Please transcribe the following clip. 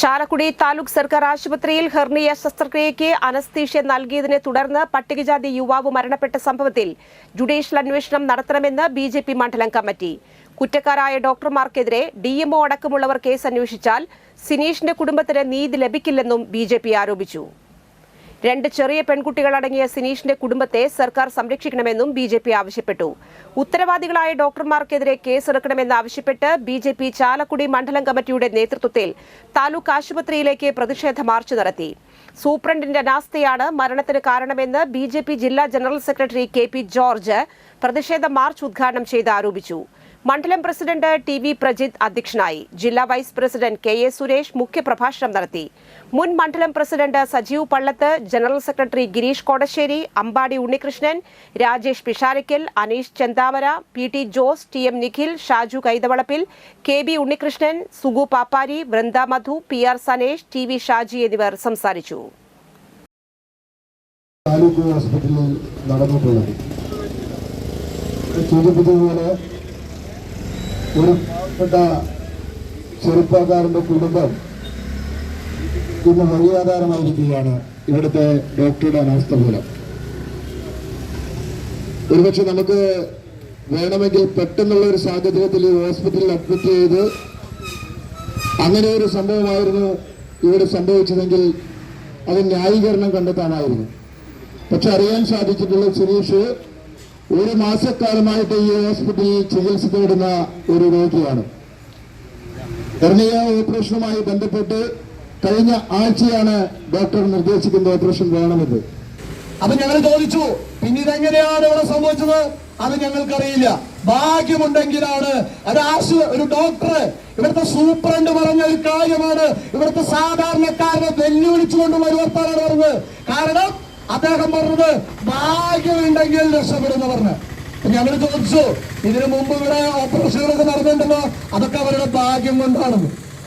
ചാലക്കുടി താലൂക്ക് സർക്കാർ ആശുപത്രിയിൽ ഹെർണിയ ശസ്ത്രക്രിയയ്ക്ക് അനസ്തീഷ്യ നൽകിയതിനെ തുടർന്ന് പട്ടികജാതി യുവാവ് മരണപ്പെട്ട സംഭവത്തിൽ ജുഡീഷ്യൽ അന്വേഷണം നടത്തണമെന്ന് ബി ജെ പി മണ്ഡലം കമ്മിറ്റി. കുറ്റക്കാരായ ഡോക്ടർമാർക്കെതിരെ ഡിഎംഒ അടക്കമുള്ളവർ കേസ് അന്വേഷിച്ചാൽ സിനീഷിന്റെ കുടുംബത്തിന് നീതി ലഭിക്കില്ലെന്നും ബി ആരോപിച്ചു. രണ്ട് ചെറിയ പെൺകുട്ടികളടങ്ങിയ സിനീഷിന്റെ കുടുംബത്തെ സർക്കാർ സംരക്ഷിക്കണമെന്നും ബി ആവശ്യപ്പെട്ടു. ഉത്തരവാദികളായ ഡോക്ടർമാർക്കെതിരെ കേസെടുക്കണമെന്ന് ആവശ്യപ്പെട്ട് ബി ജെ പി ചാലക്കുടി മണ്ഡലം കമ്മിറ്റിയുടെ നേതൃത്വത്തിൽ താലൂക്ക് ആശുപത്രിയിലേക്ക് പ്രതിഷേധ മാർച്ച് നടത്തി. സൂപ്രണ്ടിന്റെ അനാസ്ഥയാണ് മരണത്തിന് കാരണമെന്ന് ബി ജെ പി ജില്ലാ general secretary K P George പ്രതിഷേധ മാർച്ച് ഉദ്ഘാടനം ചെയ്ത് ആരോപിച്ചു. മണ്ഡലം പ്രസിഡന്റ് ടി വി പ്രജിത് അധ്യക്ഷനായി ജില്ലാ vice president K A Suresh മുഖ്യപ്രഭാഷണം നടത്തി. മുൻ മണ്ഡലം president Sajeev Pallath general secretary Gireesh Kodassery Ambadi Unnikrishnan Rajesh Pisharakkal Aneesh Chenthamara P T Jose T M Nikhil Shaju Kaithavalappil K B Unnikrishnan Sugu Pappari Vrinda Madhu P R Sanesh T V Shaji എന്നിവർ സംസാരിച്ചു. താലൂക്ക് നടന്നിട്ടുള്ളത് ഒരു പാവപ്പെട്ട ചെറുപ്പക്കാരന്റെ കുടുംബം ഇന്ന് വഴിയാധാരമായിരിക്കുകയാണ് ഇവിടുത്തെ ഡോക്ടറുടെ അനാസ്ഥ മൂലം. ഒരുപക്ഷെ നമുക്ക് വേണമെങ്കിൽ പെട്ടെന്നുള്ള ഒരു സാഹചര്യത്തിൽ ഹോസ്പിറ്റലിൽ അഡ്മിറ്റ് ചെയ്ത് അങ്ങനെ ഒരു സംഭവമായിരുന്നു ഇവിടെ സംഭവിച്ചതെങ്കിൽ അത് ന്യായീകരണം കണ്ടെത്താമായിരുന്നു പക്ഷെ അറിയാൻ സാധിച്ചിട്ടുള്ള സുരേഷ് ഒരു മാസക്കാലമായിട്ട് ഈ ഹോസ്പിറ്റലിൽ ചികിത്സ തേടുന്ന ഒരു രോഗിയാണ്. എർണിയ ഓപ്പറേഷനുമായി ബന്ധപ്പെട്ട് കഴിഞ്ഞ ആഴ്ചയാണ് ഡോക്ടർ നിർദ്ദേശിക്കുന്ന ഓപ്പറേഷൻ വേണമെന്ന്. അപ്പൊ ഞങ്ങൾ ചോദിച്ചു പിന്നീട് എങ്ങനെയാണ് ഇവിടെ സംഭവിച്ചത്? അത് ഞങ്ങൾക്കറിയില്ല. ഭാഗ്യമുണ്ടെങ്കിലാണ്. ഒരു ഒരു ഡോക്ടർ ഇവിടുത്തെ സൂപ്രണ്ട് പറഞ്ഞ ഒരു കാര്യമാണ്. ഇവിടുത്തെ സാധാരണക്കാരനെ വെല്ലുവിളിച്ചുകൊണ്ട് ഒരു പറഞ്ഞത്. അദ്ദേഹം പറഞ്ഞത് ഭാഗ്യമുണ്ടെങ്കിൽ രക്ഷപ്പെടുന്ന പറഞ്ഞ് ഞങ്ങൾ ചോദിച്ചു ഇതിനു മുമ്പ് ഇവിടെ ഓപ്പറേഷനുകളൊക്കെ നടന്നിട്ടുണ്ടല്ലോ അതൊക്കെ അവരുടെ ഭാഗ്യം കൊണ്ടാണെന്ന്.